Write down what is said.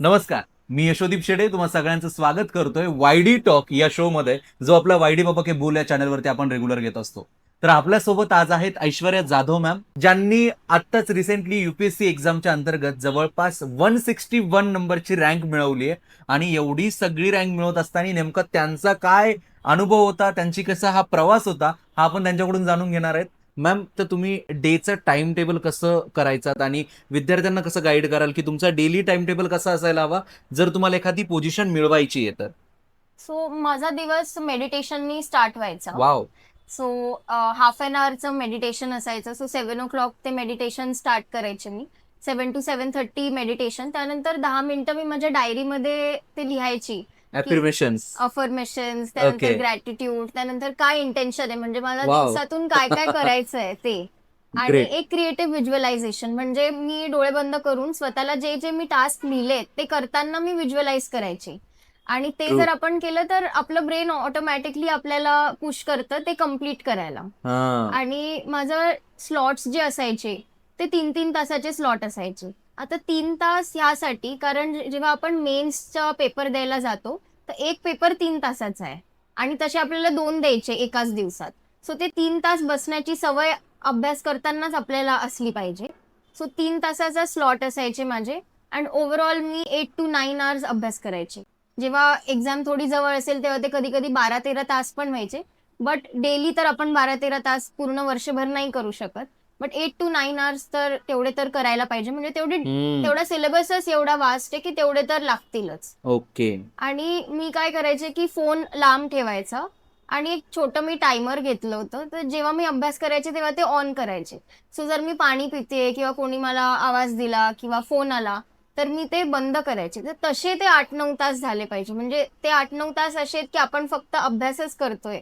नमस्कार मी यशोदीप शेडे तुम्हा सगळ्यांचं स्वागत करतोय वायडी टॉक या शो मध्ये जो आपला वायडी बाबा के बोल या चॅनलवरती आपण रेग्युलर घेत असतो. तर आपल्यासोबत आज आहेत ऐश्वर्या जाधव मॅम ज्यांनी आत्ताच रिसेंटली युपीएससी एक्झामच्या अंतर्गत जवळपास वन सिक्स्टी वन नंबरची रँक मिळवली आहे. आणि एवढी सगळी रँक मिळवत असताना नेमका त्यांचा काय अनुभव होता त्यांची कसा हा प्रवास होता हा आपण त्यांच्याकडून जाणून घेणार आहेत. मॅम तर तुम्ही डेचं टाइम टेबल कसं करायचं आणि विद्यार्थ्यांना कसं गाईड कराल की तुमचा डेली टाइम टेबल कसा असायला हवा जर तुम्हाला एखादी पोझिशन मिळवायची आहे तर? सो माझा दिवस मेडिटेशननी स्टार्ट व्हायचा. वाव सो हाफ अन आवरचं मेडिटेशन असायचं. सो सेवन ओ क्लॉक ते मेडिटेशन स्टार्ट करायचे मी. Seven to seven thirty meditation त्यानंतर दहा मिनिटं मी माझ्या डायरीमध्ये ते लिहायची. अफर्मेशन्स अफर्मेशन्स त्यानंतर Okay. ग्रॅटिट्यूड त्यानंतर काय इंटेन्शन आहे म्हणजे मला Wow. दिवसातून काय काय करायचं आहे ते आणि Great. एक क्रिएटिव्ह व्हिज्युअलायझेशन म्हणजे मी डोळे बंद करून स्वतःला जे जे मी टास्क लिहिलेत ते करताना मी व्हिज्युअलाइज करायचे आणि ते True. जर आपण केलं तर आपलं ब्रेन ऑटोमॅटिकली आपल्याला पुश करतं ते कंप्लीट करायला हा आणि माझं स्लॉट्स जे असायचे ते तीन तीन तासाचे स्लॉट असायचे आता तीन तास ह्यासाठी कारण जेव्हा आपण मेन्सचा पेपर द्यायला जातो तर एक पेपर तीन तासाचा आहे. आणि तसे आपल्याला दोन द्यायचे एकाच दिवसात. सो ते तीन तास बसण्याची सवय अभ्यास करतानाच आपल्याला असली पाहिजे. सो तीन तासाचा स्लॉट असायचे माझे. अँड ओव्हरऑल मी एट टू नाईन आवर्स अभ्यास करायचे. जेव्हा एक्झाम थोडी जवळ असेल तेव्हा ते कधी कधी बारा तेरा तास पण व्हायचे. बट डेली तर आपण बारा तेरा तास पूर्ण वर्षभर नाही करू शकत. But eight to nine hours तर तेवढे तर करायला पाहिजे. म्हणजे तेवढे तेवढा सिलेबसच एवढा वास्ट आहे की तेवढे तर लागतीलच. ओके. आणि मी काय करायचे की फोन लांब ठेवायचा आणि एक छोटं मी टायमर घेतलं होतं. तर जेव्हा मी अभ्यास करायचे तेव्हा ते ऑन करायचे. सो जर मी पाणी पिते किंवा कोणी मला आवाज दिला किंवा फोन आला तर मी ते बंद करायचे. तर तसे ते आठ नऊ तास झाले पाहिजे. म्हणजे ते आठ नऊ तास असे आहेत की आपण फक्त अभ्यासच करतोय.